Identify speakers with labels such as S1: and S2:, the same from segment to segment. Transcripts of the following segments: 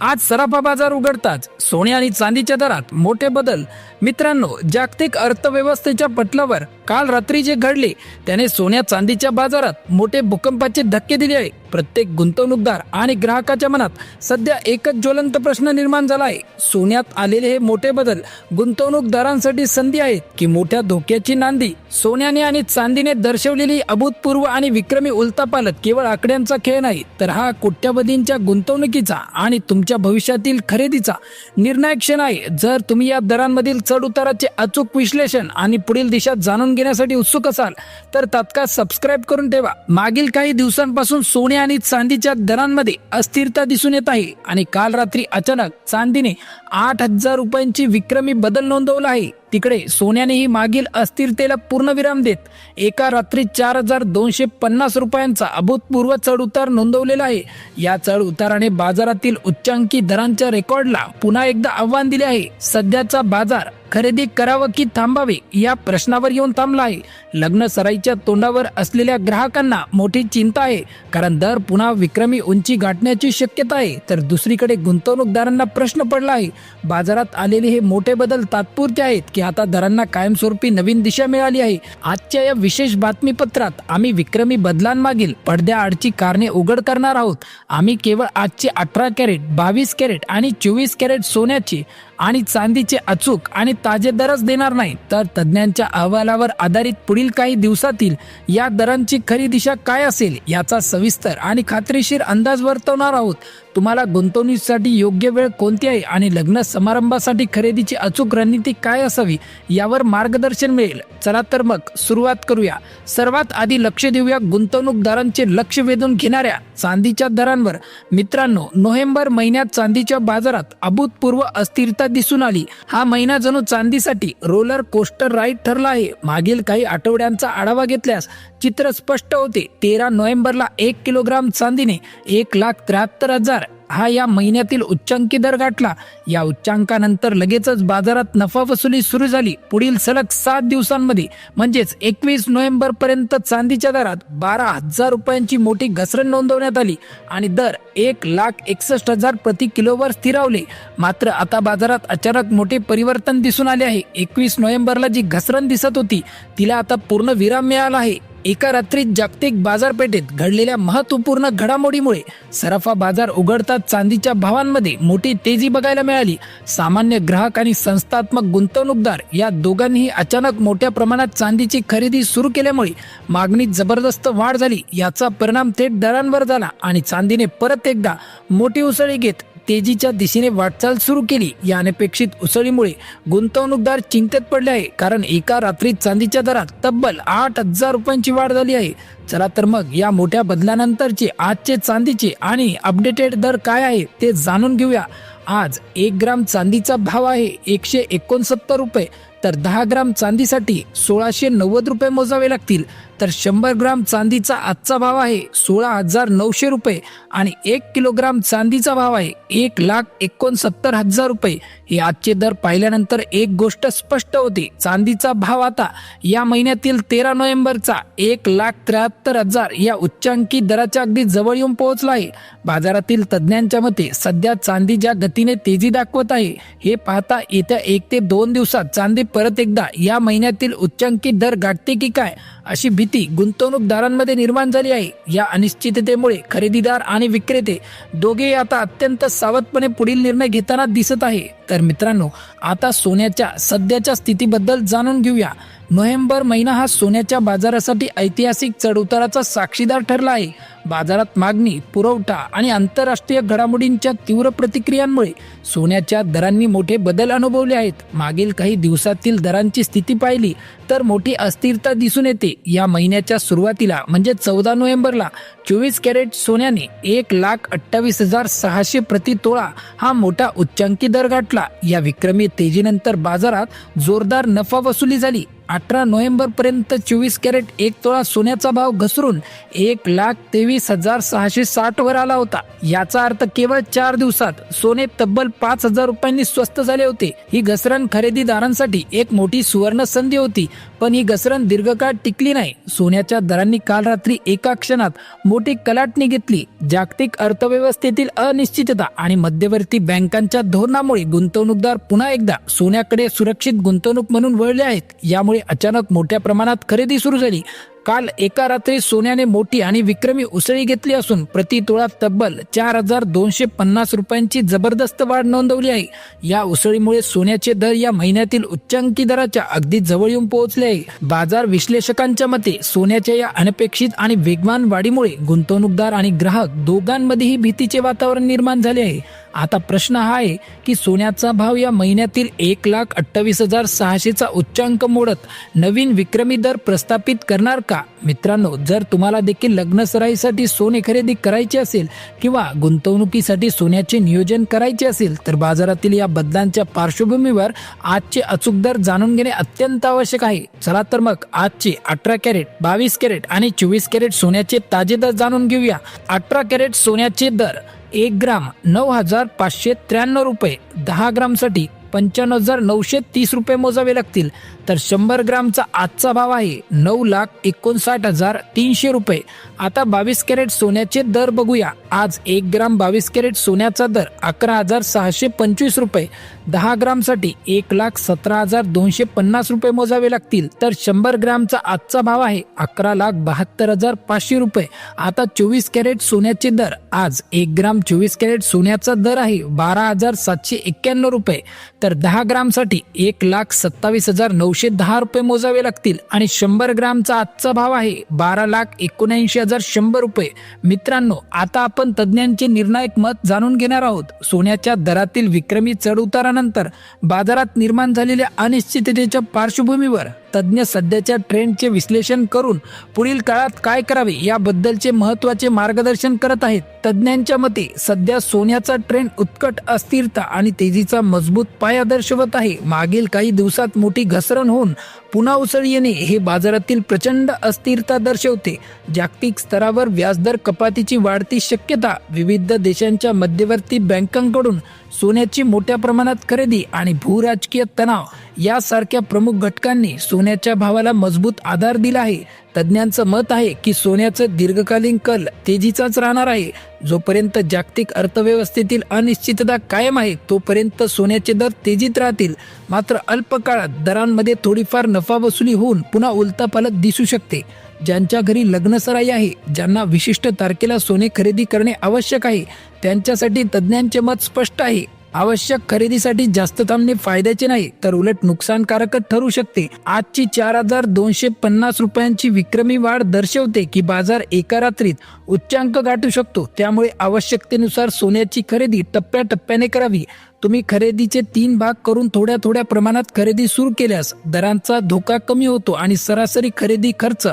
S1: आज सराफा बाजार उघडताच सोने आणि चांदीच्या दरात मोठे बदल. मित्रांनो जागतिक अर्थव्यवस्थेच्या पटलावर काल रात्री जे घडले त्याने सोन्या चांदीच्या बाजारात मोठे भूकंपाचे धक्के दिले आहे प्रत्येक गुंतवणूकदार आणि ग्राहकाच्या मनात सध्या एकच ज्वलंत प्रश्न निर्माण झाला आहे सोन्यात आलेले हे मोठे बदल गुंतवणूकदारांसाठी संधी आहेत की मोठ्या धोक्याची नांदी. सोन्याने आणि चांदीने दर्शवलेली अभूतपूर्व आणि विक्रमी उलतापालत केवळ आकड्यांचा खेळ नाही तर हा कोट्यवधींच्या गुंतवणुकीचा आणि तुमच्या भविष्यातील खरेदीचा निर्णायक क्षण आहे. जर तुम्ही या दरांमधील चढ उताराचे अचूक विश्लेषण आणि पुढील दिशा जाणून घेण्यासाठी उत्सुक असाल तर तात्काळ सबस्क्राईब करून ठेवा. मागील काही दिवसांपासून सोन्या आणि चांदीच्या दरांमध्ये अस्थिरता दिसून येत आहे. आणि काल रात्री अचानक चांदीने आठ हजार रुपयांची विक्रमी बदल नोंदवला आहे. तिकडे सोन्यानेही मागील अस्थिरतेला पूर्णविराम देत एका रात्री चार हजार दोनशे पन्नास रुपयांचा अभूतपूर्व चढउतार नोंदवलेला आहे. या चढउताराने बाजारातील उच्चांकी दरांच्या रेकॉर्डला पुन्हा एकदा आव्हान दिले आहे. सध्याचा बाजार खरेदी करावं की थांबावे या प्रश्नावर येऊन थांबला आहे लग्न सराईच्या तोंडावर असलेल्या ग्राहकांना मोठी चिंता आहे. कारण दर पुन्हा विक्रमी उंची गाठण्याची शक्यता आहे. तर दुसरीकडे गुंतवणूकदारांना प्रश्न पडला आहे. बाजारात आलेले हे मोठे बदल तात्पुरते आहेत की आता दरांना कायमस्वरूपी नवीन दिशा मिळाली आहे. आजच्या या विशेष बातमीपत्रात आम्ही विक्रमी बदलांमागील पडद्याआडची कारणे उघड करणार आहोत. आम्ही केवळ आजचे अठरा कॅरेट बावीस कॅरेट आणि चोवीस कॅरेट सोन्याचे आणि चांदीचे अचूक आणि ताजे दरच देणार नाही. तर तज्ज्ञांच्या अहवालावर आधारित पुढील काही दिवसातील या दरांची खरी दिशा काय असेल याचा सविस्तर आणि खात्रीशीर अंदाज वर्तवणार आहोत. तुम्हाला गुंतवणुकीसाठी योग्य वेळ कोणती आहे आणि लग्न समारंभासाठी खरेदीची अचूक रणनीती काय असावी यावर मार्गदर्शन मिळेल. चला तर मग सुरुवात करूया. सर्वात आधी लक्ष देऊया गुंतवणूकदारांचे लक्ष वेधून घेणाऱ्या चांदीच्या दरांवर. मित्रांनो नोव्हेंबर महिन्यात चांदीच्या बाजारात अभूतपूर्व अस्थिरता दिसून आली. हा महिना जणू चांदीसाठी रोलर कोस्टर राईड ठरला आहे. मागील काही आठवड्यांचा आढावा घेतल्यास चित्र स्पष्ट होते. तेरा नोव्हेंबरला एक किलोग्राम चांदीने एक लाख त्र्याहत्तर हजार हा या महिन्यातील उच्चांकी दर गाठला. या उच्चांकानंतर लगेचच बाजारात नफा वसुली सुरू झाली. पुढील सलग सात दिवसांमध्ये म्हणजेच एकवीस नोव्हेंबर पर्यंत चांदीच्या दरात बारा हजार रुपयांची मोठी घसरण नोंदवण्यात आली आणि दर एक लाख एकसष्ट हजार प्रति किलोवर स्थिरावले. मात्र आता बाजारात अचानक मोठे परिवर्तन दिसून आले आहे. एकवीस नोव्हेंबरला जी घसरण दिसत होती तिला आता पूर्ण विराम मिळाला आहे. एका रात्रीत जागतिक बाजारपेठेत घडलेल्या महत्त्वपूर्ण घडामोडीमुळे सराफा बाजार उघडतात चांदीच्या भावांमध्ये मोठी तेजी बघायला मिळाली. सामान्य ग्राहक आणि संस्थात्मक गुंतवणूकदार या दोघांनीही अचानक मोठ्या प्रमाणात चांदीची खरेदी सुरू केल्यामुळे मागणीत जबरदस्त वाढ झाली. याचा परिणाम थेट दरांवर झाला आणि चांदीने परत एकदा मोठी उसळी घेत तेजीच्या दिशेने वाटचाल सुरू केली. या अनपेक्षित उसळीमुळे गुंतवणूकदार चिंतेत पडले आहे. कारण एका रात्रीत चांदीच्या दरात तब्बल आठ हजार रुपयांची वाढ झाली आहे. चला तर मग या मोठ्या बदलानंतरचे आजचे चांदीचे आणि अपडेटेड दर काय आहे ते जाणून घेऊया. आज एक ग्राम चांदीचा भाव आहे एकशे एकोणसत्तर रुपये. तर दहा ग्राम चांदीसाठी सोळाशे नव्वद रुपये मोजावे लागतील. तर शंभर ग्राम चांदीचा आजचा भाव आहे सोळा हजार नऊशे रुपये आणि एक किलोग्राम चांदीचा भाव आहे एक लाख एकोणसत्तर हजार रुपये. हे आजचे दर पाहिल्यानंतर एक गोष्ट स्पष्ट होते. चांदीचा भाव आता या महिन्यातील तेरा नोव्हेंबरचा एक लाख त्र्याहत्तर हजार या उच्चांकी दराच्या अगदी जवळ येऊन पोहोचला आहे. बाजारातील तज्ज्ञांच्या मते सध्या चांदी ज्या गतीने तेजी दाखवत आहे हे पाहता येत्या एक ते दोन दिवसात चांदी परत एकदा या महिन्यातील उच्चांकी दर गाठते की काय अशी भीती गुंतवणूकदारांमध्ये निर्माण झाली आहे. या अनिश्चिततेमुळे खरेदीदार आणि विक्रेते दोघे आता अत्यंत सावधपणे पुढील निर्णय घेताना दिसत आहे. तर मित्रांनो आता सोन्याच्या सध्याच्या स्थितीबद्दल जाणून घेऊया. नोव्हेंबर महिना हा सोन्याच्या बाजारासाठी ऐतिहासिक चढउताराचा साक्षीदार ठरला आहे. बाजारात मागणी पुरवठा आणि आंतरराष्ट्रीय घडामोडींच्या तीव्र प्रतिक्रियांमुळे सोन्याच्या दरांनी मोठे बदल अनुभवले आहेत. मागील काही दिवसातील दरांची स्थिती पाहिली तर मोठी अस्थिरता दिसून येते. या महिन्याच्या सुरुवातीला म्हणजे चौदा नोव्हेंबरला चोवीस कॅरेट सोन्याने एक लाख अठ्ठावीस हजार सहाशे प्रति तोळा हा मोठा उच्चांकी दर गाठला. या विक्रमी तेजीनंतर बाजारात जोरदार नफा वसुली झाली. अठरा नोव्हेंबरपर्यंत चोवीस कॅरेट एक तोळा सोन्याचा भाव घसरून एक लाख तेवीस हजार सहाशे साठ वर आला होता. याचा अर्थ केवळ चार दिवसात सोने तब्बल पाच हजार रुपयांनी स्वस्त झाले होते. ही घसरण खरेदीदारांसाठी एक मोठी सुवर्ण संधी होती पण ही घसरण दीर्घकाळ टिकली नाही. सोन्याच्या दरांनी काल रात्री एका क्षणात मोठी कलाटणी घेतली जागतिक अर्थव्यवस्थेतील अनिश्चितता आणि मध्यवर्ती बँकांच्या धोरणामुळे गुंतवणूकदार पुन्हा एकदा सोन्याकडे सुरक्षित गुंतवणूक म्हणून वळले आहेत. यामुळे अचानक मोठ्या प्रमाणात खरेदी सुरू झाली. काल एका रात्री सोन्याने मोठी आणि विक्रमी उसळी घेतली असून प्रति तोळा तब्बल चार हजार दोनशे पन्नास रुपयांची जबरदस्त वाढ नोंदवली आहे. या उसळीमुळे सोन्याचे दर या महिन्यातील उच्चांकी दराच्या अगदी जवळ येऊन पोहोचले आहे. बाजार विश्लेषकांच्या मते सोन्याच्या या अनपेक्षित आणि वेगवान वाढीमुळे गुंतवणूकदार आणि ग्राहक दोघांमध्येही भीतीचे वातावरण निर्माण झाले आहे. आता प्रश्न हा आहे की सोन्याचा भाव या महिन्यातील एक लाख अठ्ठावीस हजार सहाशेचा उच्चांक मोडत नवीन विक्रमी दर प्रस्थापित करणार का? मित्रांनो जर तुम्हाला देखील लग्नसराईसाठी सोने खरेदी करायचे असेल किंवा गुंतवणुकीसाठी सोन्याचे नियोजन करायचे असेल तर बाजारातील या बदलांच्या पार्श्वभूमीवर आजचे अचूक दर जाणून घेणे अत्यंत आवश्यक आहे. चला तर मग आजचे अठरा कॅरेट बावीस कॅरेट आणि चोवीस कॅरेट सोन्याचे ताजे दर जाणून घेऊया. अठरा कॅरेट सोन्याचे दर एक ग्राम नऊ हजार पाचशे त्र्याण्णव रुपये. दहा ग्रामसाठी पंच्याण्णव हजार नऊशे तीस रुपये मोजावे लागतील. तर शंभर ग्रामचा आजचा भाव आहे नऊ लाख एकोणसाठ हजार तीनशे रुपये. आता बावीस कॅरेट सोन्याचे दर बघूया. आज एक ग्राम बावीस कॅरेट सोन्याचा दर अकरा हजार सहाशे पंचवीस रुपये. दहा ग्रामसाठी एक लाख सतरा हजार दोनशे पन्नास रुपये मोजावे लागतील. तर शंभर ग्रामचा आजचा भाव आहे अकरा लाख बहात्तर हजार पाचशे रुपये. आता चोवीस कॅरेट सोन्याचे दर. आज एक ग्राम चोवीस कॅरेट सोन्याचा दर आहे बारा हजार सातशे एक्क्याण्णव रुपये. तर दहा ग्रामसाठी एक लाख सत्तावीस हजार नऊशे दहा रुपये मोजावे लागतील आणि शंभर ग्रामचा आजचा भाव आहे बारा लाख एकोणऐंशी हजार शंभर रुपये. मित्रांनो आता आपण तज्ज्ञांचे निर्णायक मत जाणून घेणार आहोत. सोन्याच्या दरातील विक्रमी चढउतारानंतर बाजारात निर्माण झालेल्या अनिश्चिततेच्या पार्श्वभूमीवर तज्ज्ञ सध्याच्या ट्रेंडचे विश्लेषण करून पुढील काळात काय करावे याबद्दलचे महत्त्वाचे मार्गदर्शन करत आहेत. तज्ज्ञांच्या मते सध्या सोन्याचा ट्रेंड उत्कट अस्थिरता आणि तेजीचा मजबूत पाया दर्शवत आहे. मागील काही दिवसात मोठी घसरण होऊन पुन्हा उसळी येणे हे बाजारातील प्रचंड अस्थिरता दर्शवते. जागतिक स्तरावर व्याजदर कपातीची वाढती शक्यता विविध देशांच्या मध्यवर्ती बँकांकडून सोन्याची मोठ्या प्रमाणात खरेदी आणि भूराजकीय तणाव यासारख्या प्रमुख घटकांनी सोन्याच्या भावाला मजबूत आधार दिला आहे. तज्ज्ञांचं मत आहे की सोन्याचं दीर्घकालीन कल तेजीचाच राहणार आहे. जोपर्यंत जागतिक अर्थव्यवस्थेतील अनिश्चितता कायम आहे तोपर्यंत सोन्याचे दर तेजीत राहतील. मात्र अल्प काळात दरांमध्ये थोडीफार नफा वसुली होऊन पुन्हा उलतापालत दिसू शकते. ज्यांच्या घरी लग्नसराई आहे ज्यांना विशिष्ट तारखेला सोने खरेदी करणे आवश्यक आहे त्यांच्यासाठी तज्ज्ञांचे मत स्पष्ट आहे. आवश्यक खरेदीसाठी जास्त थांबणे फायद्याचे नाही तर उलट नुकसानकारकच ठरू शकते. आजची चार हजार दोनशे पन्नास रुपयांची विक्रमी वाढ दर्शवते की बाजार एका रात्रीत उच्चांक गाठू शकतो. त्यामुळे आवश्यकतेनुसार सोन्याची खरेदी टप्प्याटप्प्याने करावी. तुम्ही खरेदीचे तीन भाग करून थोड्या थोड्या प्रमाणात खरेदी सुरू केल्यास दरांचा धोका कमी होतो आणि सरासरी खरेदी खर्च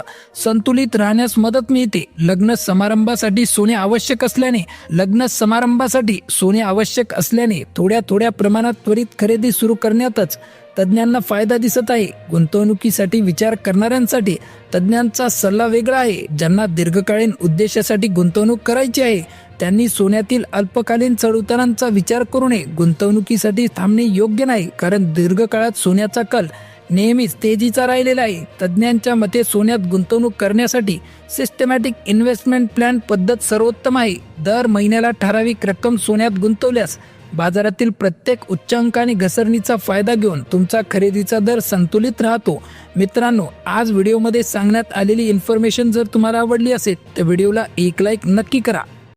S1: संतुलित राहण्यास मदत मिळते. लग्न समारंभासाठी सोने आवश्यक असल्याने लग्न समारंभासाठी सोने आवश्यक असल्याने थोड्या थोड्या प्रमाणात त्वरित खरेदी सुरू करण्यातच तज्ज्ञांना फायदा दिसत आहे. गुंतवणुकीसाठी विचार करणाऱ्यांसाठी तज्ज्ञांचा सल्ला वेगळा आहे. ज्यांना दीर्घकालीन उद्देशासाठी गुंतवणूक करायची आहे त्यांनी सोन्यातील अल्पकालीन चढउतारांचा विचार करू नये. गुंतवणुकीसाठी थांबणे योग्य नाही कारण दीर्घकाळात सोन्याचा कल नेहमीच तेजीचा राहिलेला आहे. तज्ज्ञांच्या मते सोन्यात गुंतवणूक करण्यासाठी सिस्टमॅटिक इन्व्हेस्टमेंट प्लॅन पद्धत सर्वोत्तम आहे. दर महिन्याला ठराविक रक्कम सोन्यात गुंतवल्यास बाजारातील प्रत्येक उच्चांक आणि घसरणीचा फायदा घेऊन तुमचा खरेदीचा दर संतुलित राहतो. मित्रांनो आज व्हिडिओमध्ये सांगण्यात आलेली इन्फॉर्मेशन जर तुम्हाला आवडली असेल तर व्हिडिओला एक लाईक नक्की करा.